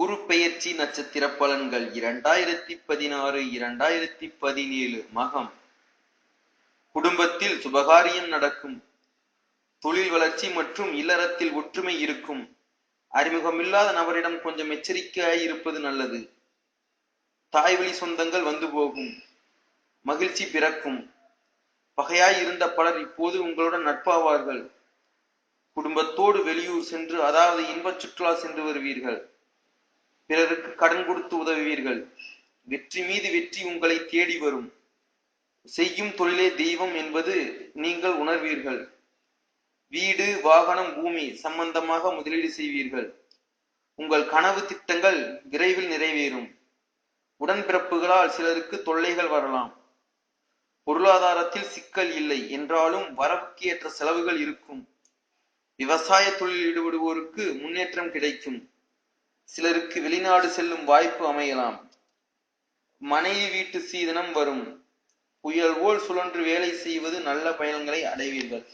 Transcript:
குரு பெயர்ச்சி நட்சத்திர பலன்கள் இரண்டாயிரத்தி பதினாறு இரண்டாயிரத்தி பதினேழு மகம். குடும்பத்தில் சுபகாரியம் நடக்கும். தொழில் வளர்ச்சி மற்றும் இல்லறத்தில் ஒற்றுமை இருக்கும். அறிமுகமில்லாத நபரிடம் கொஞ்சம் எச்சரிக்கையாய் இருப்பது நல்லது. தாய்வழி சொந்தங்கள் வந்து போகும். மகிழ்ச்சி பிறக்கும். பகையாய் இருந்த பலர் இப்போது உங்களுடன் நட்பாவார்கள். குடும்பத்தோடு வெளியூர் சென்று அதாவது இன்பச் சுற்றுலா சென்று வருவீர்கள். பிறருக்கு கடன் கொடுத்து உதவுவீர்கள். வெற்றி மீது வெற்றி உங்களை தேடி வரும். செய்யும் தொழிலே தெய்வம் என்பது நீங்கள் உணர்வீர்கள். வீடு வாகனம் பூமி சம்பந்தமாக முதலீடு செய்வீர்கள். உங்கள் கனவு திட்டங்கள் விரைவில் நிறைவேறும். உடன்பிறப்புகளால் சிலருக்கு தொல்லைகள் வரலாம். பொருளாதாரத்தில் சிக்கல் இல்லை என்றாலும் வரவுக்கு ஏற்ற செலவுகள் இருக்கும். விவசாய தொழில் ஈடுபடுவோருக்கு முன்னேற்றம் கிடைக்கும். சிலருக்கு வெளிநாடு செல்லும் வாய்ப்பு அமையலாம். மனைவி வீட்டு சீதனம் வரும். புயல் போல் சுழன்று வேலை செய்வது நல்ல பயன்களை அடைவீர்கள்.